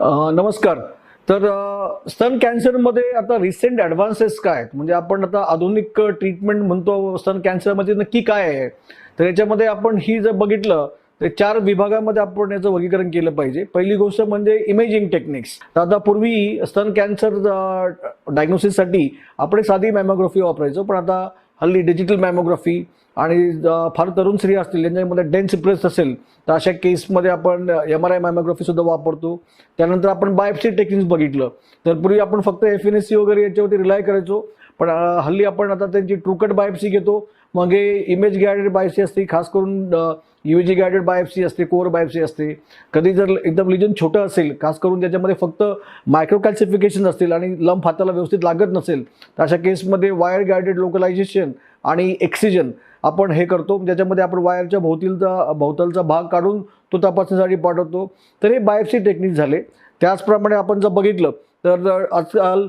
नमस्कार. तर स्तन कॅन्सरमध्ये आता रिसेंट ॲडव्हान्सेस काय आहेत? म्हणजे आपण आता आधुनिक ट्रीटमेंट म्हणतो स्तन कॅन्सरमध्ये नक्की काय आहे? तर याच्यामध्ये आपण ही जर बघितलं तर चार विभागामध्ये आपण याचं वर्गीकरण केलं पाहिजे. पहिली गोष्ट म्हणजे इमेजिंग टेक्निक्स तर आता पूर्वी स्तन कॅन्सर डायग्नोसिससाठी आपण साधी मॅमोग्राफी वापरायचो पण आता हल्ली डिजिटल मॅमोग्राफी आणि फार तरुण स्त्री असतील ज्यांच्यामध्ये डेन्स ब्रेस्ट असेल तर अशा केसमध्ये आपण एम आर आय मॅमोग्राफीसुद्धा वापरतो. त्यानंतर आपण बायोप्सी टेक्निक्स बघितलं. तर पूर्वी आपण फक्त एफ एन एस सी वगैरे याच्यावरती रिलाय करायचो. पण हल्ली आपण आता त्यांची ट्रुकट बायोप्सी घेतो. मग हे इमेज गायडेड बायसी असते खास करून युजी गायडेड बायोप्सी असते कोर बायप्सी असते. कधी जर एकदम लिजन छोटं असेल खास करून त्याच्यामध्ये फक्त मायक्रो कॅल्सिफिकेशन असतील आणि लंप हाताला व्यवस्थित लागत नसेल तर अशा केसमध्ये वायर गायडेड लोकलायझेशन आणि एक्सिजन आपण हे करतो. ज्याच्यामध्ये आपण वायरच्या भोवतीलचा भोवतालचा भाग काढून तो तपासण्यासाठी पाठवतो. तर हे बायोप्सी टेक्निक झाले. त्याचप्रमाणे आपण जर बघितलं तर आजकाल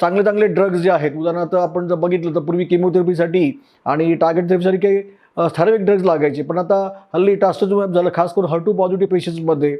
चांगले चांगले ड्रग्ज जे आहेत उदाहरणार्थ आपण जर बघितलं तर पूर्वी केमोथेरपीसाठी आणि टार्गेट थेरपीसाठी काही ठराविक ड्रग्ज लागायचे. पण आता हल्ली टास्टोजुमॅब झालं खास करून हर्टू पॉझिटिव्ह पेशंट्समध्ये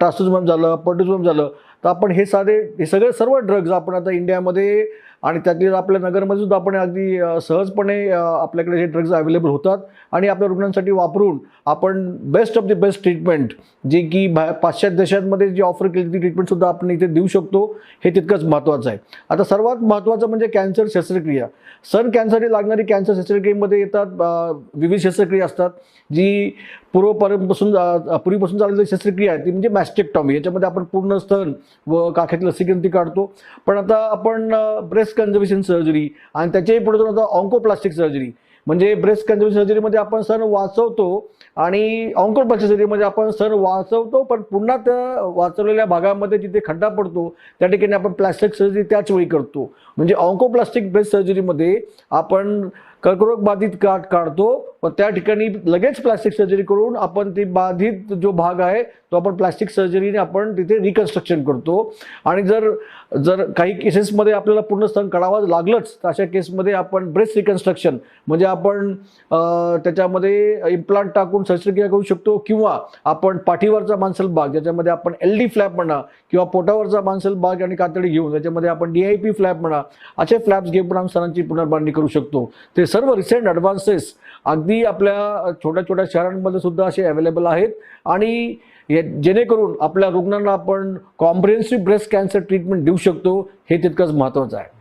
टास्टोजुमॅब झालं पर्टुजुमॅब झालं तर आपण हे साधे हे सगळे सर्व ड्रग्ज आपण आता इंडियामध्ये आणि त्यातील आपल्या नगरमध्ये सुद्धा आपण अगदी सहजपणे आपल्याकडे हे ड्रग्ज अवेलेबल होतात आणि आपल्या रुग्णांसाठी वापरून आपण best of the best treatment जे की बा पाश्चात्य देशांमध्ये जी ऑफर केली ती ट्रीटमेंटसुद्धा आपण इथे देऊ शकतो हे तितकंच महत्त्वाचं आहे. आता सर्वात महत्त्वाचं म्हणजे कॅन्सर शस्त्रक्रिया. सन कॅन्सरने लागणारी कॅन्सर शस्त्रक्रियेमध्ये येतात विविध शस्त्रक्रिया असतात जी पूर्वपरपासून पूर्वीपासून चाललेली शस्त्रक्रिया आहे ती म्हणजे मॅस्टेक्टॉमी याच्यामध्ये आपण पूर्ण स्तन व काखेत लसीग्रंथी काढतो. पण आता आपण ब्रेस्ट कन्झर्वेशन सर्जरी आणि त्याच्याही पुढे जाऊन आता ऑन्कोप्लास्टिक सर्जरी म्हणजे ब्रेस्ट कन्झर्वेशन सर्जरीमध्ये आपण सण वाचवतो आणि ऑन्कोप्लास्टिक सर्जरीमध्ये आपण सण वाचवतो पण पुन्हा त्या वाचवलेल्या भागामध्ये जिथे खड्डा पडतो त्या ठिकाणी आपण प्लास्टिक सर्जरी त्याच वेळी करतो. म्हणजे ऑन्कोप्लास्टिक ब्रेस्ट सर्जरीमध्ये आपण कर्करोग बाधित काठ काढतो पण त्या ठिकाणी लगेच प्लास्टिक सर्जरी करून आपण ती बाधित जो भाग आहे तो आपण प्लास्टिक सर्जरीने आपण तिथे रिकन्स्ट्रक्शन करतो. आणि जर जर काही केसेसमध्ये आपल्याला पूर्ण स्तन काढावं लागलंच तर अशा केसमध्ये आपण ब्रेस्ट रिकन्स्ट्रक्शन म्हणजे आपण त्याच्यामध्ये इम्प्लांट टाकून शस्त्रक्रिया करू शकतो किंवा आपण पाठीवरचा मांसल भाग ज्याच्यामध्ये आपण एल डी फ्लॅप म्हणा किंवा पोटावरचा मांसल भाग आणि कातडी घेऊन त्याच्यामध्ये आपण डी आय पी फ्लॅप म्हणा असे फ्लॅप्स घेऊन आपण स्तनांची पुनर्बांधणी करू शकतो. ते सर्व रिसेंट ॲडव्हान्सेस अगदी आपल्या छोट्या छोट्या शहरांमध्ये सुद्धा असे अवेलेबल आहेत. आणि जेणेकरून आपल्या रुग्णांना आपण कॉम्प्रिहेन्सिव्ह ब्रेस्ट कॅन्सर ट्रीटमेंट देऊ शकतो हे तितकंच महत्त्वाचं आहे.